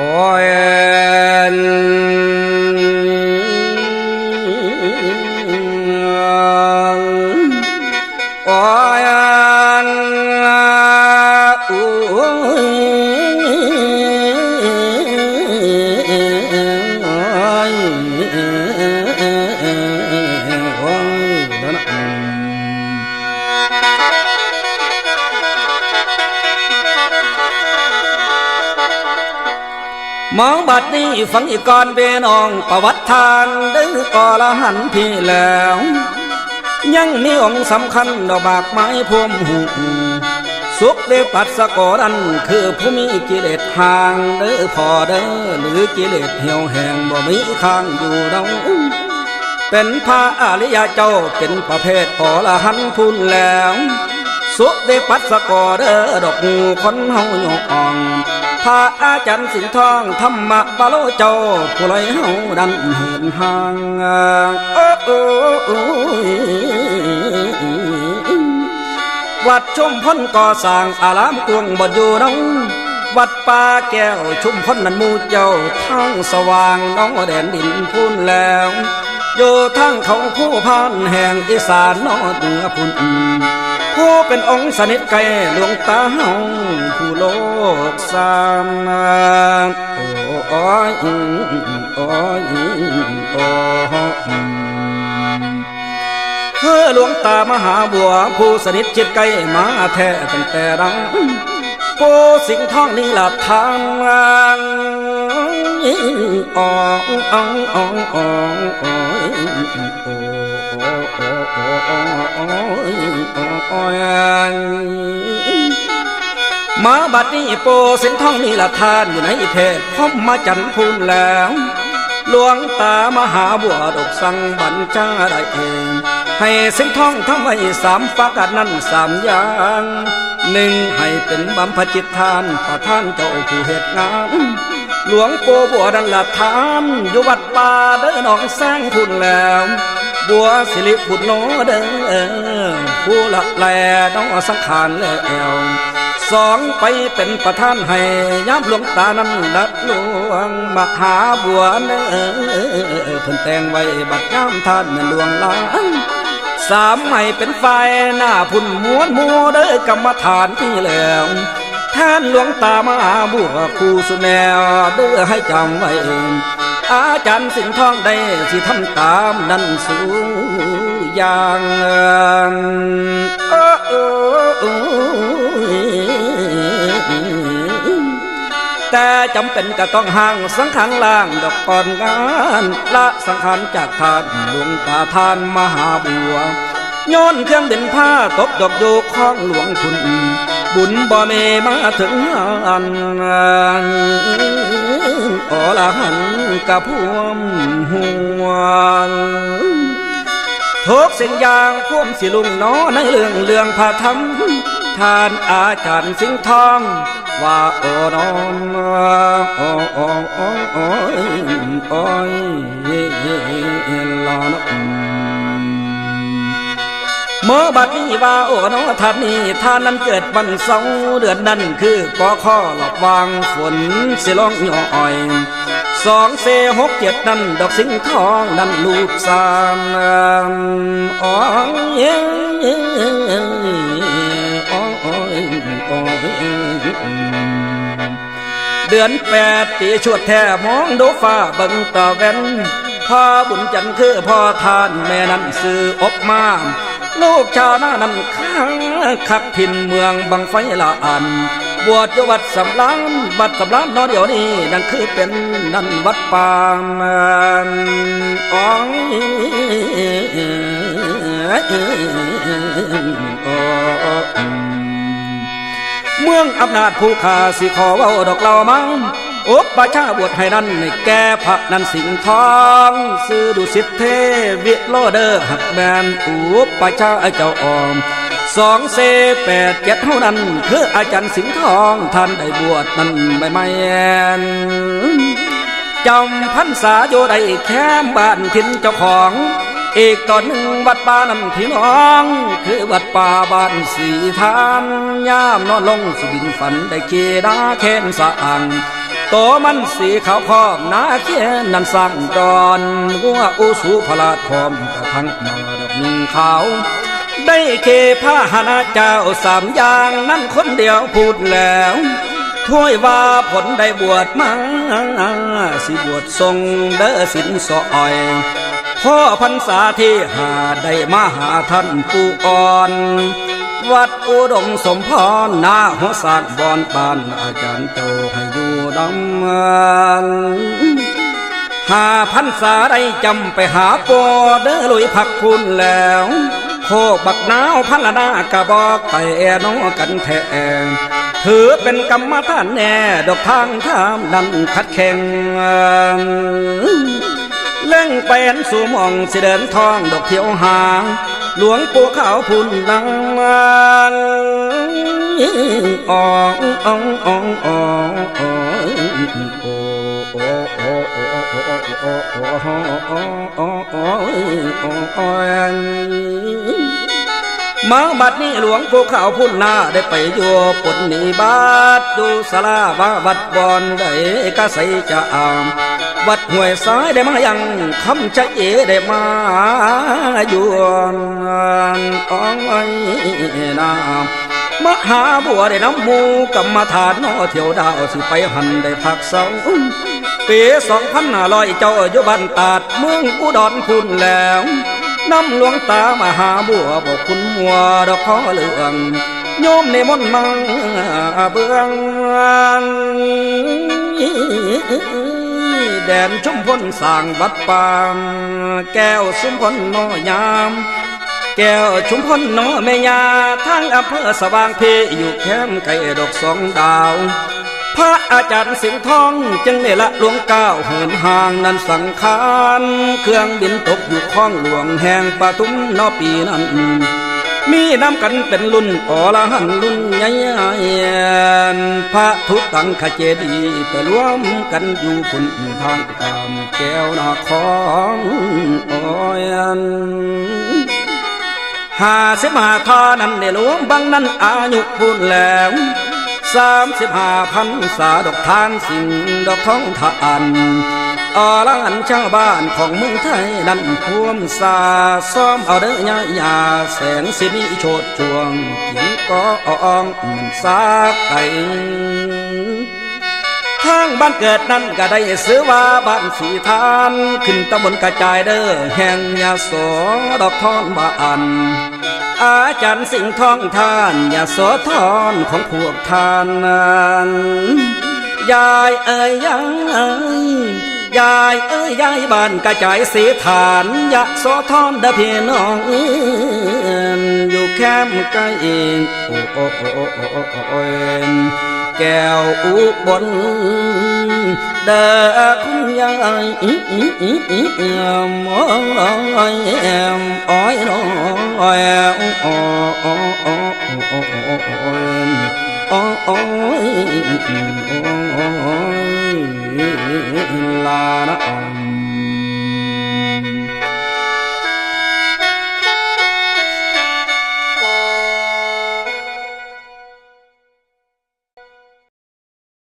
Oh, yeah. มองบัดนี้ฟังอีกก่อนเบนองประวัติทานได้กอละหันพี่แล้ว ยังมีองค์สำคัญดอกบากไม้พวมหูสุขเดปัสสกอรันคือผู้มีกิเลสทางเด้อพอเด้อหรือกิเลสเหี่ยวแห้งบ่มีข้างอยู่เราเป็นพระอริยเจ้าเป็นประเภทอรหันพูนแล้ว สุเดปัสสกอเด้อดอกงูคนเฮาโยกอง ระอาจารย์สิงห์ทองธรรมะปะโลเจ้าผู้ลอยเฮาดันเหินห่างโอ้โอ้วัดชุมพ้นก่อสร้างอารามกวงบ่อยู่น้องวัดป่าแก้วชุมพ้นนั้นมูเจ้าทางสว่างน้องแดนดินพูนแล้วอยู่ทางเขาผู้พานแห่งอีสานนอเหนือพุ่น ผู้เป็นองค์สนิทไกลหลวงตาเฮาผู้โลกสามนาโอ้ยโอ้ยโอ้เพื่อหลวงตามหาบัว ผู้สนิทจิตไกลมาแท้ตั้งแต่รังผู้สิ่งทองนี่ละทางอ๋ออ๋ออ๋ออ๋อ มาบัดนี้โปเส้นท่องนี่ละทานอยู่ในเทศพมมาจันพูนแล้วหลวงตามหาบัวดกสังบัญชาได้เอง ให้เส้นท่องทำไว้สามปากาศนั้นสามอย่างหนึ่งให้เป็นบัมพจิตทานประท่านเจ้าผู้เหตุงานหลวงโปบัวดันละทานอยู่วัดป่าเด้อหนองแสงพูนแล้ว บัวสิริบุตรโนเด้อผู้ละแลน้องสังขารแล้วสองไปเป็นประธานให้ย้ำหลวงตานั้นดัดหลวงมหาบัวเน้อเพิ่นแต่งไว้บัดย้ำท่านแม่นหลวงลาสามให้เป็นไฟหน้าพุ่นม้วนมัวเด้อกรรมฐานที่แล้วท่านหลวงตามหาบัวคู่สุแนวเด้อให้จำไว้เอง อาจารย์สิงห์ทองได้สิทำตามนั่นสู่อย่างเออเอแต่จำเป็นก็ต้องห่างสังขารล่างดอกก่อนงานละสังขารจากทานหลวงตาทานมหาบัวย้อนเครื่องเด่นผ้าตบดอกโยกของหลวงคุณ บุญบ่เมมาถึงอัน อรหันกะพวมหวงทุกสิ่งอย่างพวมสิลุงน้อในเรื่องเรื่องพระธรรมทานอาจารย์สิงทอง ว่าโอนอนโอ้โอ้โอ้โอ้ยโอ้ยลอน เมื่อบัดนี้ว่าโอ้น้องท่านนี้ท่านนั้นเกิดวันเสาร์เดือนนั้นคือกอข้อหลอกวางฝนเสลองย่อยสองเสหกเจ็ดนั้นดอกสิงทองนั้นลูกสามอ๋อเย้อ๋ออ๋อเดือนแปดปีชวดแท้มองดูฟ้าเบิ่งตะเวนพ่อบุญจันทร์คือพ่อทานแม่นั้นซื้ออบมา ลูกชาวนานั้นข้างคักถิ่นเมืองบางไฟละอัน บวชอยู่วัดสำลานวัดสำลานนอเดี๋ยวนี้นั่นคือเป็นนั่นวัดปางอ๋อยเมืองอำนาจผู้ขาสิขอเว่าดอกเรามัง อุปชาบวชให้นั้นในแก่พระนันสิงทองซื้อดุสิตเทวิโลเดอร์หักแบนอุปชาเจ้าออมสองเซแปดเจ็ดเท่านั้น คืออาจารย์สิงห์ทองท่านได้บวชนั้นใบไม้แอนจำพรรษาโยได้แค่บ้านทิ้นเจ้าของ อีกตอนหนึ่งวัดป่านั้นพี่น้อง คือวัดป่าบ้านสีทานยามนอนลงสุบินฝันได้เกดาแค้นสะอัง โตมันสีขาวพร้อมนาเขียนนันสั่งดอนหัวอุสุพลาดพร้อมกระทั่งมาดับหนึ่งขาวได้เคผ้าหนาเจ้าสามอย่างนั่นคนเดียวพูดแล้วถ้วยว่าผลได้บวชมาสิบวชทรงเด้อสินสอย พ่อพรรษาที่หาได้มาหาท่านปู่อ่อน วัดอุดมสมพรนาหัวสากบอนปานอาจารย์โตให้อยู่ดำเนินหาพันษาได้จำไปหาปอเด้อลุยพักคุณแล้วโคบักนาวพันละนากะบอกไปแอนอกันแทงถือเป็นกรรมฐานแน่ดอกทางทามดันขัดแข่ง เล่งเป็นสู่มองสิเดินทองดอกเทียวหาง หลวงปู่ขาวพุ่นนังมันอองอองอองอองออง มาบัดนี้หลวงปู่ขาวพุ่นนาได้ไปอยู่ปุ่นนิบาตดูสลาว่าวัดบอนได้กะใสจะอาม วัดห้วยซ้ายได้มายังคำจะเอได้มาอยู่อ้อยนามมหาบัวได้น้ำมูกรรมาฐานนอเที่ยวดาวสิไปหันได้พักเสาปีสองพันห้าร้อยเจ้าอยู่บ้านตาดเมืองอุดรคุณแล้ว น้ำหลวงตามหาบัวบอกคุณมัวดอกคอเหลืองโยมในมนมังเบืองแดนชุมพลสร้างวัดปางแก้วชุมพลน้อยามแก้วชุมพลน้อแม่ยาทั้งอำเภอสว่างเพอยู่แคมไก่ดอกสองดาว พระอาจารย์สิงห์ทองจึงได้ละหลวงก้าวเหินห่างนั้นสังขารเครื่องบินตกอยู่ข้องหลวงแห่งปทุมนอปีนั้น มีน้ำกันเป็นรุ่นอรหันรุ่นใหญ่พระทุตังขเจดีไปรวมกันอยู่พุ่นทางกามแก้วนาของอ้ยห้าสิบหาทานั้นในหลวงบางนั้นอายุพุ่นแล้ว สามสิบห้าพันษาดอกทานสิงดอกท้องทานอรหันชาวบ้านของเมืองไทยนั้นพวมสาซ้อมเอาเด้อยายาแสงสินิโชดจวงกินก็อองมันสาไก่ทางบ้านเกิดนั้นก็ได้ซื้อว่าบ้านสีทาน ขึ้นตำบลกระจายเด้อแห่งยาโสดอกทอนบ้าน อาจารย์สิงห์ทองทานยาโสทอนของพวกทานนั้นยายเอ้ยยายยายเอ้ยยายบ้านกระจายสีฐานยาโสทอนเด้อพี่น้องเอิ้นอยู่แคมป์ใกล้เองโอ้โอ้โอ้โอ้โอ้ kèo bốn đã không nhân ơi muốn ơi em ôi đó ôi ôi là đó